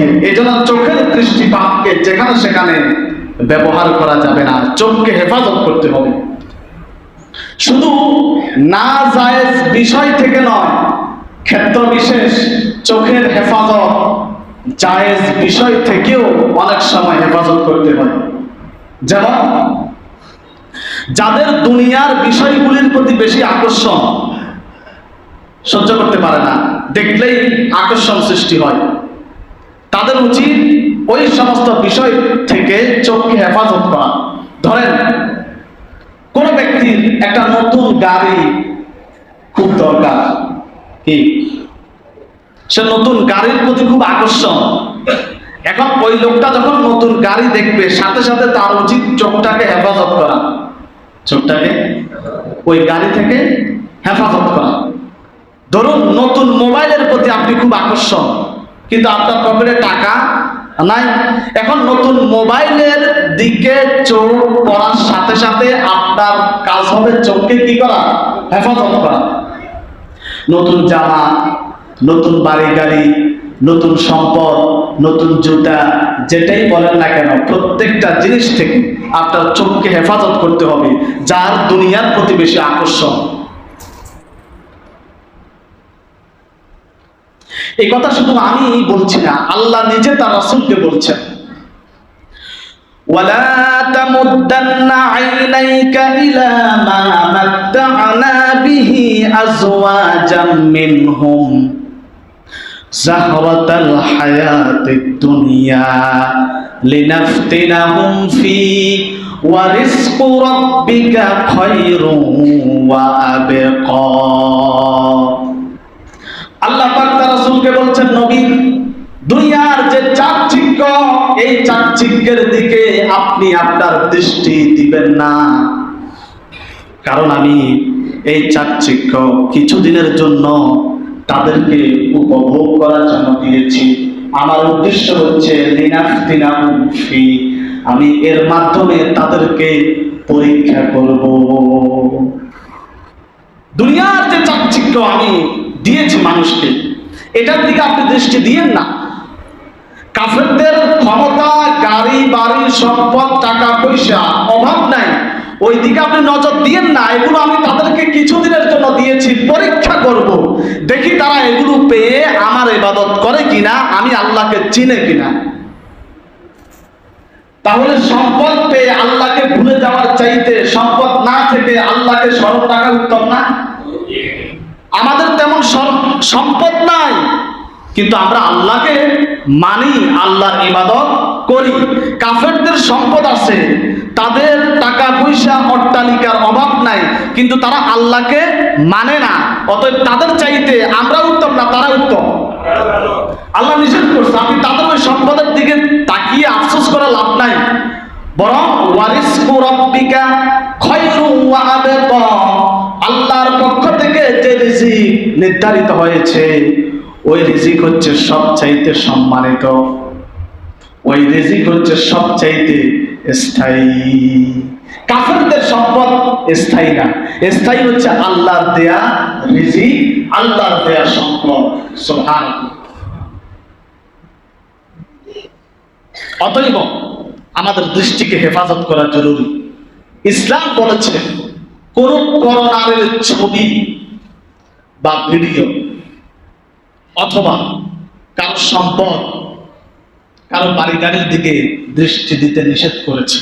দিয়ে এই জন্য চোখের দৃষ্টিপাতকে যেখানে সেখানে ব্যবহার করা যাবে না, চোখকে হেফাজত করতে হবে। শুধু না জায়েজ বিষয় থেকে নয়, ক্ষেত্র বিশেষ, চোখের হেফাজত জায়েজ বিষয় থেকেও অনেক সময় হেফাজত করতে হয়। যেমন, যাদের দুনিয়ার বিষয়গুলির প্রতি বেশি আকর্ষণ সহ্য করতে পারে না, দেখলেই আকর্ষণ সৃষ্টি হয়। তাদের উচিত ওই সমস্ত বিষয় থেকে চোখকে হেফাজত করা। ধরেন, কোন ব্যক্তির একটা নতুন গাড়ি খুব দরকার। কি? সে নতুন গাড়ির প্রতি খুব আকর্ষণ। এখন ওই লোকটা যখন নতুন গাড়ি দেখবে, সাথে সাথে তার উচিত চোখটাকে হেফাজত করা। চোখটাকে ওই গাড়ি থেকে হেফাজত করা। ধরুন, নতুন মোবাইলের প্রতি আপনি খুব আকর্ষণ। কিন্তু আপনার পকেটে টাকা নাই। এখন নতুন মোবাইলের দিকে চোখ পড়ার সাথে সাথে আপনার কাজ হবে চোখকে কি করা? হেফাজত করা। নতুন জামা, নতুন বাড়ি গাড়ি নতুন সম্পদ, নতুন জুতা, যেটাই বলেন না কেন, প্রত্যেকটা জিনিস থেকে আপনার চোখকে হেফাজত করতে হবে, যার দুনিয়ার প্রতি বেশি আকর্ষণ। এই কথা শুধু আমি বলছি না আল্লাহ নিজে তার রাসূলকে বলছেন ولا تمدن عينيك إلى ما متعنا به أزواجا منهم زهرة الحياة الدنيا لنفتنهم فيه ورزق ربك خير وأبقى চাকচিক্যের দিকে আপনি আপনার দৃষ্টি দিবেন না। কারণ আমি এই চাকচিক্য কিছুদিনের জন্য তাদেরকে উপভোগ করার জন্য দিয়েছি। আমার উদ্দেশ্য হচ্ছে আমি এর মাধ্যমে তাদেরকে পরীক্ষা করব। দুনিয়ার যে চাকচিক্য আমি দিয়েছি মানুষকে, এটার দিকে আপনি দৃষ্টি দিয়েন না। কাফেরদের ক্ষমতা, গাড়ি বাড়ি সম্পদ, টাকা, পয়সা অভাব নাই। ওই দিকে আপনি নজর দিয়েন না, এগুলো আমি তাদেরকে কিছুদিনের জন্য দিয়েছি, পরীক্ষা করব। দেখি তারা এগুলো পেয়ে আমার ইবাদত করে কিনা, আমি আল্লাহকে চিনে কিনা। তাহলে সম্পদ পেয়ে আল্লাহকে ভুলে যাওয়ার চাইতে সম্পদ না থেকে আল্লাহকে স্মরণ রাখা উত্তম না? আমাদের তেমন সম্পদ নাই, কিন্তু আমরা আল্লাহকে মানি আল্লাহর ইবাদত করি। কাফেরদের সম্পদ আছে, তাদের টাকা পয়সা, অট্টালিকার অভাব নাই, কিন্তু তারা আল্লাহকে মানে না। অতএব তাদের চাইতে আমরা উত্তম না, তারা উত্তম। আল্লাহ নিষেধ করছে আপনি তাদের ওই সম্পদের দিকে তাকিয়ে আফসোস করে লাভ নাই। বরং ওয়ারিস রব্বিকা খয়রু ওয়া আল্লাহর পক্ষ থেকে যে রিজিক নির্ধারিত হয়েছে। ওই রিজিক হচ্ছে সবচাইতে সম্মানিত। ওই রিজিক হচ্ছে সবচাইতে স্থায়ী। কাফেরদের সম্পদ স্থায়ী না। স্থায়ী হচ্ছে আল্লাহর দেয়া রিজিক, আল্লাহর দেয়া সম্পদ। সুবহানাল্লাহ। অতএব আমাদের দৃষ্টিকে হেফাজত করা জরুরি। ইসলাম বলেছে, কোন করোনারের ছবি বা ভিডিও অথবা কারও সম্পদ কারও বাড়িদারির দিকে দৃষ্টি দিতে নিষেধ করেছে।